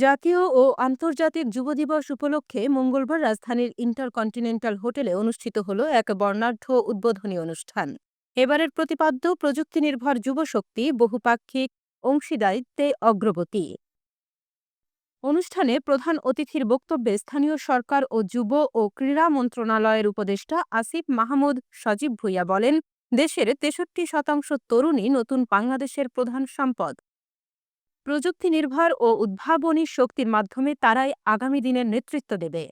জাতীয় ও আন্তর্জাতিক যুব দিবস উপলক্ষে মঙ্গলবার রাজধানীর ইন্টারকন্টিনেন্টাল হোটেলে অনুষ্ঠিত হল এক বর্ণাঢ্য উদ্বোধনী অনুষ্ঠান। এবারের প্রতিপাদ্য প্রযুক্তি নির্ভর যুবশক্তি বহুপাক্ষিক অংশীদারিত্বে অগ্রগতি। অনুষ্ঠানে প্রধান অতিথির বক্তব্যে স্থানীয় সরকার ও যুব ও ক্রীড়া মন্ত্রণালয়ের উপদেষ্টা আসিফ মাহমুদ সজীব ভুইয়া বলেন, দেশের তেষট্টি শতাংশ তরুণী নতুন বাংলাদেশের প্রধান সম্পদ। প্রযুক্তি নির্ভর ও উদ্ভাবনী শক্তির মাধ্যমে তারাই আগামী দিনের নেতৃত্ব দেবে।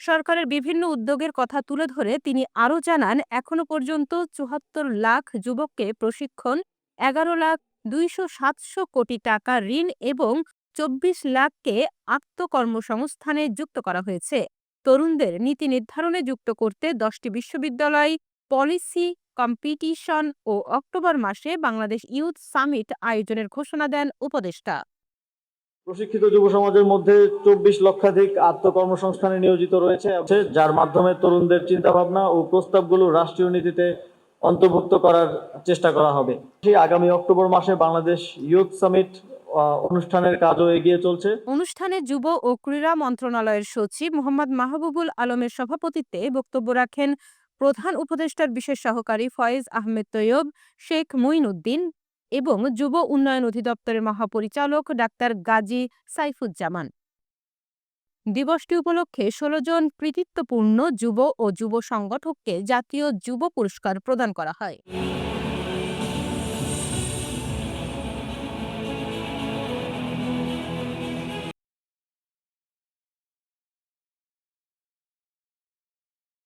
সরকারের বিভিন্ন উদ্যোগের কথা তুলে ধরে তিনি আরও জানান এখনও পর্যন্ত চুয়াত্তর লাখ যুবককে প্রশিক্ষণ, এগারো লাখ দুইশো সাতশো কোটি টাকা ঋণ এবং চব্বিশ লাখকে আত্মকর্মসংস্থানে যুক্ত করা হয়েছে। তরুণদের নীতি নির্ধারণে যুক্ত করতে দশটি বিশ্ববিদ্যালয়, পলিসি কম্পিটিশন ও অক্টোবর মাসে বাংলাদেশ ইউথ সামিট আয়োজনের ঘোষণা দেন উপদেষ্টা। প্রশিক্ষিত যুব সমাজের মধ্যে চব্বিশ লক্ষাধিক আত্মকর্মসংস্থানে নিয়োজিত রয়েছে যার মাধ্যমে তরুণদের চিন্তাভাবনা ও প্রস্তাবগুলো রাষ্ট্রীয় নীতিতে অন্তর্ভুক্ত করার চেষ্টা করা হবে। আগামী অক্টোবর মাসে বাংলাদেশ ইউথ সামিট অনুষ্ঠানের কাজও এগিয়ে চলছে। অনুষ্ঠানে যুব ও ক্রীড়া মন্ত্রণালয়ের সচিব মোহাম্মদ মাহবুবুল আলমের সভাপতিত্বে বক্তব্য রাখেন প্রধান উপদেষ্টার বিশেষ সহকারী ফয়েজ আহমেদ তৈয়ব, শেখ মুইনুদ্দিন এবং যুব উন্নয়ন অধিদপ্তরের মহাপরিচালক ডাক্তার গাজী সাইফুজ্জামান। দিবসটি উপলক্ষে ষোলো জন কৃতিত্বপূর্ণ যুব ও যুব সংগঠককে জাতীয় যুব পুরস্কার প্রদান করা হয়।